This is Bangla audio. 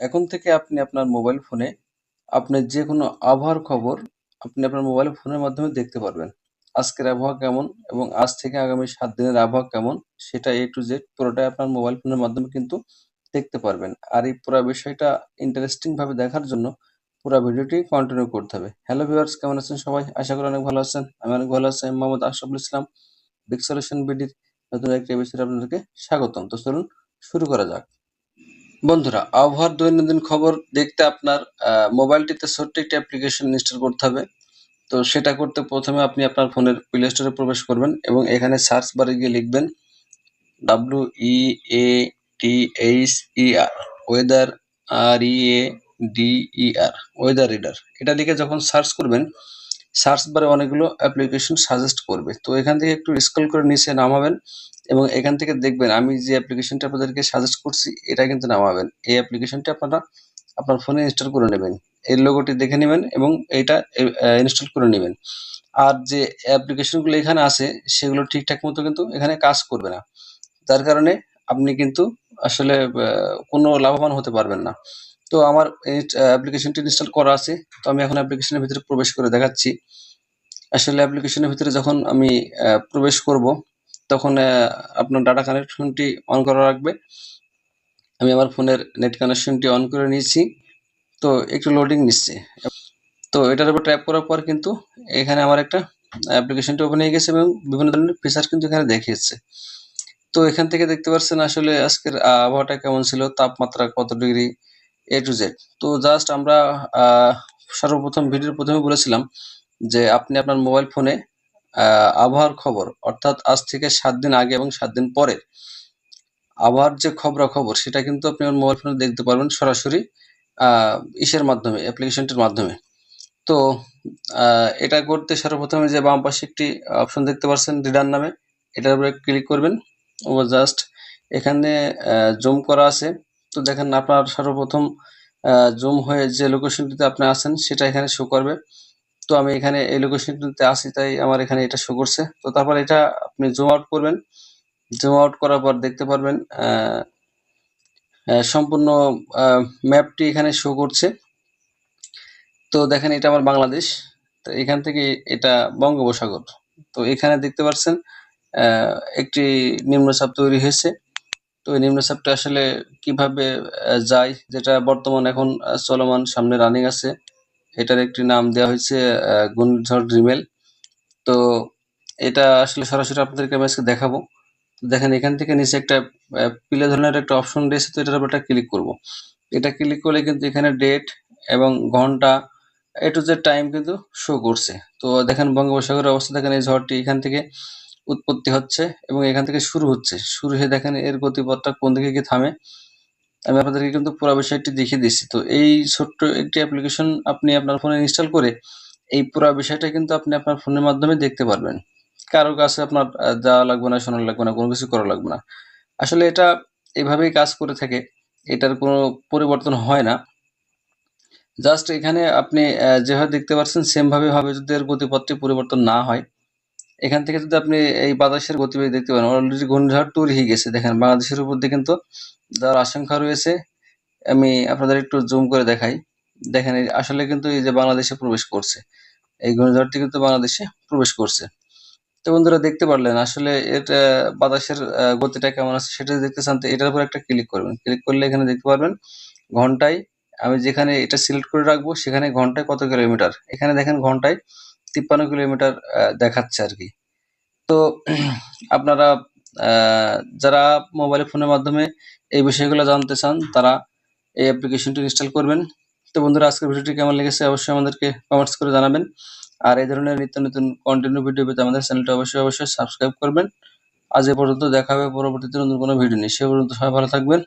এখন থেকে আপনি আপনার মোবাইল ফোনে আপনার যে কোনো আবহাওয়ার খবর আপনি আপনার মোবাইল ফোনের মাধ্যমে দেখতে পারবেন। আজকের আবহাওয়া কেমন এবং আজ থেকে আগামী সাত দিনের আবহাওয়া কেমন সেটা এ টু জেড পুরোটাই আপনার মোবাইল ফোনের মাধ্যমে কিন্তু দেখতে পারবেন। আর এই পুরা বিষয়টা ইন্টারেস্টিং ভাবে দেখার জন্য পুরা ভিডিওটি কন্টিনিউ করতে হবে। হ্যালো ভিউয়ার্স কেমন আছেন সবাই? আশা করি অনেক ভালো আছেন। আমি অনেক ভালো আছি। মোহাম্মদ আশরাফুল ইসলাম। বিগ সলিউশন বিডির নতুন একটি এপিসোডে আপনাদেরকে স্বাগতম। তো চলুন শুরু করা যাক। বন্ধুরা, আবহাওয়ার দৈনন্দিন খবর দেখতে আপনার মোবাইলটিতে ছোট্ট একটি অ্যাপ্লিকেশন ইনস্টল করতে হবে। তো সেটা করতে প্রথমে আপনি আপনার ফোনের প্লে স্টোরে প্রবেশ করবেন এবং এখানে সার্চ বারে গিয়ে লিখবেন W E A T H E R weather R E A D E R weather reader এটা লিখে যখন সার্চ করবেন সার্চ বারে অনেকগুলো অ্যাপ্লিকেশন সাজেস্ট করবে। তো এখান থেকে একটু স্ক্রল করে নিচে নামাবেন এবং এখান থেকে দেখবেন আমি যে অ্যাপ্লিকেশনটা আপনাদেরকে সাজেস্ট করছি, এটা কিন্তু নামাবেন। এই অ্যাপ্লিকেশনটা আপনারা আপনার ফোনে ইনস্টল করে নেবেন। এর লোগোটি দেখে নেবেন এবং এটা ইনস্টল করে নেবেন। আর যে অ্যাপ্লিকেশনগুলো এখানে আছে, সেগুলো ঠিকঠাক মতো কিন্তু এখানে কাজ করবে না। যার কারণে আপনি কিন্তু আসলে কোনো লাভবান হতে পারবেন না। তো আমার এই অ্যাপ্লিকেশনটি ইনস্টল করা আছে। তো আমি এখন অ্যাপ্লিকেশনের ভিতরে প্রবেশ করে দেখাচ্ছি। আসলে অ্যাপ্লিকেশনের ভিতরে যখন আমি প্রবেশ করব, তখন আপনার ডাটা কানেকশনটি অন করা রাখবে আমি আমার ফোনের নেট কানেকশনটি অন করে নিয়েছি। তো একটু লোডিং নিচ্ছে। তো এটার উপর ট্যাপ করার পর কিন্তু এখানে আমার একটা অ্যাপ্লিকেশনটি ওপেন হয়ে গেছে এবং বিভিন্ন ধরনের ফিচার কিন্তু এখানে দেখিয়েছে। তো এখান থেকে দেখতে পাচ্ছেন আসলে আজকের আবহাওয়াটা কেমন ছিল? তাপমাত্রা কত ডিগ্রি এ টু জেড তো জাস্ট আমরা সর্বপ্রথম ভিডিওর প্রথমে বলেছিলাম যে আপনি আপনার মোবাইল ফোনে আবহাওয়ার খবর, অর্থাৎ আজ থেকে সাত দিন আগে এবং সাত দিন পরে, আবহাওয়ার যে খবরাখবর, সেটা কিন্তু আপনি আপনার মোবাইল ফোনে দেখতে পারবেন সরাসরি ইসের মাধ্যমে অ্যাপ্লিকেশনটির মাধ্যমে। তো এটা করতে সর্বপ্রথমে যে বাম পাশে একটি অপশন দেখতে পাচ্ছেন রিডার নামে। এটার উপরে ক্লিক করবেন। ও জাস্ট এখানে জুম করা আছে। তো দেখেন আপনার সর্বপ্রথম জুম হয়ে যে লোকেশনটিতে আপনি আছেন, সেটা এখানে শো করবে। তো আমি এখানে এই লোকেশনটিতে আছি, তাই আমার এখানে এটা শো করছে। তো তারপর এটা আপনি জুম আউট করবেন। জুম আউট করার পর দেখতে পারবেন সম্পূর্ণ ম্যাপটি এখানে শো করছে। তো দেখেন এটা আমার বাংলাদেশ। তো এখান থেকে এটা বঙ্গোপসাগর। তো এখানে দেখতে পাচ্ছেন একটি নিম্নচাপ তৈরি হয়েছে। তো এই নিম্নচাপটা আসলে কীভাবে যায়, যেটা বর্তমান এখন চলমান সামনে রানিং আছে। এটার একটি নাম দেওয়া হয়েছে ঘূর্ণিঝড় রিমেল তো এটা আসলে সরাসরি আপনাদেরকে আমি আজকে দেখাবো। দেখেন, এখান থেকে নিচে একটা পিলে ধরনের একটা অপশন রয়েছে, তো এটার উপর একটা ক্লিক করব। এটা ক্লিক করলে কিন্তু এখানে ডেট এবং ঘণ্টা এ টু টাইম কিন্তু শো করছে। তো দেখেন, বঙ্গোপসাগরের অবস্থা, দেখেন এই ঝড়টি এখান থেকে উৎপত্তি হচ্ছে এবং এখান থেকে শুরু হচ্ছে। শুরু হয়ে দেখেন এর গতিপথটা কোন দিকে গিয়ে থামে? আমি আপনাদেরকে কিন্তু পুরো বিষয়টি দেখিয়ে দিচ্ছি। তো এই ছোট্ট একটি অ্যাপ্লিকেশন আপনি আপনার ফোনে ইনস্টল করে এই পুরো বিষয়টা কিন্তু আপনি আপনার ফোনের মাধ্যমে দেখতে পারবেন। কারও কাছে আপনার যাওয়া লাগবে না, শোনা লাগবে না, কোনো কিছু করা লাগবে না। আসলে এটা এভাবেই কাজ করে থাকে, এটার কোনো পরিবর্তন হয় না। জাস্ট এখানে আপনি যেভাবে দেখতে পাচ্ছেন সেমভাবে ভাবে যদি এর গতিপথটি পরিবর্তন না হয় এখান থেকে যদি আপনি এই বাতাসের গতিবেগ দেখতে পারেন অলরেডি ঘূর্ণিঝড় তৈরি হয়ে গেছে। দেখেন, বাংলাদেশের উপর দিয়ে কিন্তু যাওয়ার আশঙ্কা রয়েছে। আমি আপনাদের একটু জুম করে দেখাই। দেখেন আসলে কিন্তু এই যে বাংলাদেশে প্রবেশ করছে, এই ঘূর্ণিঝড়টি কিন্তু বাংলাদেশে প্রবেশ করছে। তো বন্ধুরা, দেখতে পারলেন, আসলে এটা বাতাসের গতিটা কেমন আছে সেটা দেখতে চান, তো এটার উপর একটা ক্লিক করবেন। ক্লিক করলে এখানে দেখতে পারবেন, ঘন্টায় আমি যেখানে এটা সিলেক্ট করে রাখব, সেখানে ঘন্টায় কত কিলোমিটার এখানে দেখেন, ঘন্টায় তিপ্পান্ন কিলোমিটার দেখাচ্ছে আর কি। তো আপনারা যারা মোবাইল ফোনের মাধ্যমে এই বিষয়গুলো জানতে চান, তারা এই অ্যাপ্লিকেশনটি ইনস্টল করবেন। তো বন্ধুরা, আজকের ভিডিওটি কেমন লেগেছে অবশ্যই আমাদেরকে কমেন্টস করে জানাবেন। আর এই ধরনের নিত্য নতুন কন্টিনিউ ভিডিও পেতে আমাদের চ্যানেলটা অবশ্যই অবশ্যই সাবস্ক্রাইব করবেন। আজ এ পর্যন্ত দেখা হবে পরবর্তীতে নতুন কোনো ভিডিও নিয়ে। সে পর্যন্ত সবাই ভালো থাকবেন।